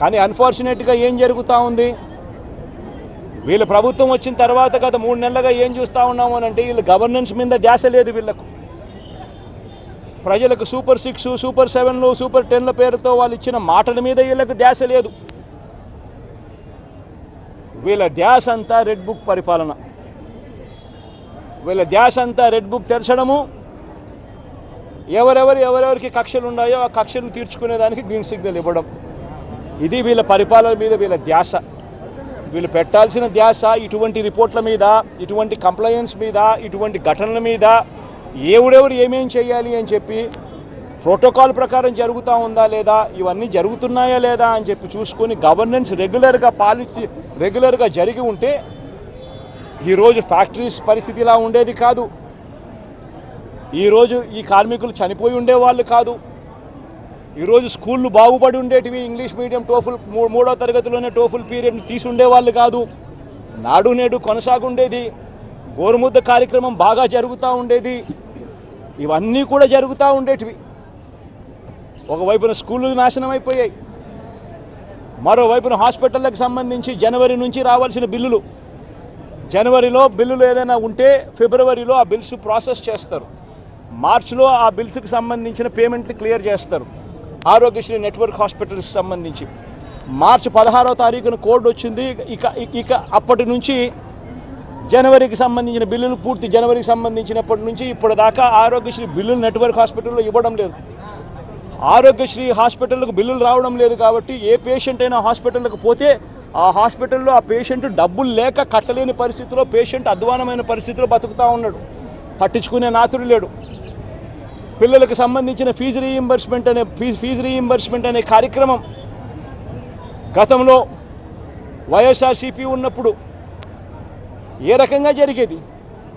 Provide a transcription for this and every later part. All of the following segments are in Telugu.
కానీ అన్ఫార్చునేట్గా ఏం జరుగుతూ ఉంది? వీళ్ళ ప్రభుత్వం వచ్చిన తర్వాత గత మూడు నెలలుగా ఏం చూస్తూ ఉన్నాము అని అంటే వీళ్ళ గవర్నెన్స్ మీద ధ్యాస లేదు వీళ్ళకు. ప్రజలకు సూపర్ సిక్స్ సూపర్ సెవెన్లు సూపర్ టెన్ల పేరుతో వాళ్ళు ఇచ్చిన మాటల మీద వీళ్ళకు ధ్యాస లేదు. వీళ్ళ ధ్యాస అంతా రెడ్ బుక్ పరిపాలన. వీళ్ళ ధ్యాస అంతా రెడ్ బుక్ తెరచడము. ఎవరెవరు ఎవరెవరికి కక్షలు ఉన్నాయో ఆ కక్షలు తీర్చుకునేదానికి గ్రీన్ సిగ్నల్ ఇవ్వడం. ఇది వీళ్ళ పరిపాలన మీద వీళ్ళ ధ్యాస. వీళ్ళు పెట్టాల్సిన ధ్యాస ఇటువంటి రిపోర్ట్ల మీద ఇటువంటి కంప్లైంట్స్ మీద ఇటువంటి ఘటనల మీద ఎవడెవరు ఏమేం చేయాలి అని చెప్పి ప్రోటోకాల్ ప్రకారం జరుగుతూ ఉందా లేదా ఇవన్నీ జరుగుతున్నాయా లేదా అని చెప్పి చూసుకొని గవర్నెన్స్ రెగ్యులర్గా పాలసీ రెగ్యులర్గా జరిగి ఉంటే ఈరోజు ఫ్యాక్టరీస్ పరిస్థితి ఇలా ఉండేది కాదు. ఈరోజు ఈ కార్మికులు చనిపోయి ఉండేవాళ్ళు కాదు. ఈరోజు స్కూళ్ళు బాగుపడి ఉండేటివి ఇంగ్లీష్ మీడియం టోఫుల్ మూడో తరగతిలోనే టోఫుల్ పీరియడ్ని తీసుండేవాళ్ళు కాదు. నాడు నేడు కొనసాగుండేది. గోరుముద్ద కార్యక్రమం బాగా జరుగుతూ ఉండేది. ఇవన్నీ కూడా జరుగుతూ ఉండేటివి. ఒకవైపున స్కూళ్ళు నాశనం అయిపోయాయి మరోవైపున హాస్పిటళ్ళకి సంబంధించి జనవరి నుంచి రావాల్సిన బిల్లులు. జనవరిలో బిల్లులు ఏదైనా ఉంటే ఫిబ్రవరిలో ఆ బిల్స్ ప్రాసెస్ చేస్తారు. మార్చిలో ఆ బిల్స్కి సంబంధించిన పేమెంట్లు క్లియర్ చేస్తారు. ఆరోగ్యశ్రీ నెట్వర్క్ హాస్పిటల్స్కి సంబంధించి. మార్చి పదహారో తారీఖున కోడ్ వచ్చింది. ఇక ఇక అప్పటి నుంచి జనవరికి సంబంధించిన బిల్లులు పూర్తి జనవరికి సంబంధించినప్పటి నుంచి ఇప్పుడు దాకా ఆరోగ్యశ్రీ బిల్లులు నెట్వర్క్ హాస్పిటల్లో ఇవ్వడం లేదు. ఆరోగ్యశ్రీ హాస్పిటల్కు బిల్లులు రావడం లేదు కాబట్టి ఏ పేషెంట్ అయినా హాస్పిటల్కి పోతే ఆ హాస్పిటల్లో ఆ పేషెంట్ డబ్బులు లేక కట్టలేని పరిస్థితిలో పేషెంట్ అధ్వానమైన పరిస్థితిలో బతుకుతూ ఉన్నాడు. పట్టించుకునే నాతుడు లేడు. పిల్లలకు సంబంధించిన ఫీజు రీయింబర్స్మెంట్ అనే ఫీజు ఫీజు రీయింబర్స్మెంట్ అనే కార్యక్రమం గతంలో వైఎస్ఆర్సీపీ ఉన్నప్పుడు ఏ రకంగా జరిగేది?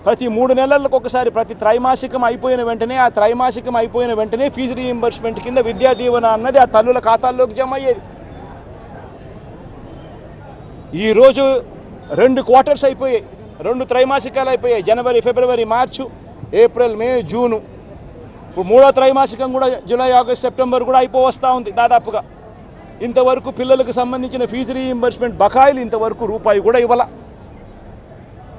ప్రతి మూడు నెలలకు ఒకసారి ప్రతి త్రైమాసికం అయిపోయిన వెంటనే ఆ త్రైమాసికం అయిపోయిన వెంటనే ఫీజు రీయింబర్స్మెంట్ కింద విద్యా దీవెన అన్నది ఆ తల్లుల ఖాతాల్లోకి జమ అయ్యేది. ఈరోజు రెండు క్వార్టర్స్ అయిపోయాయి. రెండు త్రైమాసికాలు అయిపోయాయి. జనవరి ఫిబ్రవరి మార్చు ఏప్రిల్ మే జూను. ఇప్పుడు మూడో త్రైమాసికం కూడా జూలై ఆగస్ట్ సెప్టెంబర్ కూడా అయిపోవస్తూ ఉంది దాదాపుగా. ఇంతవరకు పిల్లలకు సంబంధించిన ఫీజు రీఇంబర్స్మెంట్ బకాయిలు ఇంతవరకు రూపాయి కూడా ఇవ్వాల.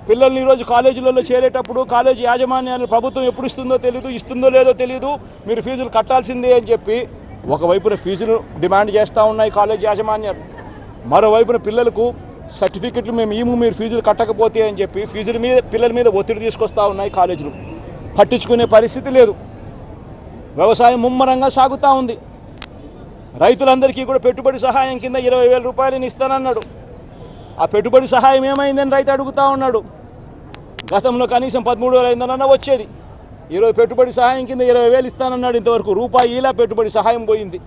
పిల్లల్ని ఈరోజు కాలేజీలలో చేరేటప్పుడు కాలేజీ యాజమాన్యాలు ప్రభుత్వం ఎప్పుడు ఇస్తుందో తెలియదు ఇస్తుందో లేదో తెలియదు మీరు ఫీజులు కట్టాల్సిందే అని చెప్పి ఒకవైపున ఫీజులు డిమాండ్ చేస్తూ ఉన్నాయి కాలేజీ యాజమాన్యాలు. మరోవైపున పిల్లలకు సర్టిఫికెట్లు మేము ఈము మీరు ఫీజులు కట్టకపోతే అని చెప్పి ఫీజుల మీద పిల్లల మీద ఒత్తిడి తీసుకొస్తూ ఉన్నాయి కాలేజీలు. పట్టించుకునే పరిస్థితి లేదు. వ్యవసాయం ముమ్మరంగా సాగుతూ ఉంది. రైతులందరికీ కూడా పెట్టుబడి సహాయం కింద ఇరవై వేల రూపాయలని ఇస్తానన్నాడు. ఆ పెట్టుబడి సహాయం ఏమైందని రైతు అడుగుతా ఉన్నాడు. గతంలో కనీసం పదమూడు వేల ఐదు వచ్చేది. ఈరోజు పెట్టుబడి సహాయం కింద ఇరవై వేలు ఇస్తానన్నాడు. ఇంతవరకు రూపాయి ఇలా పెట్టుబడి సహాయం పోయింది.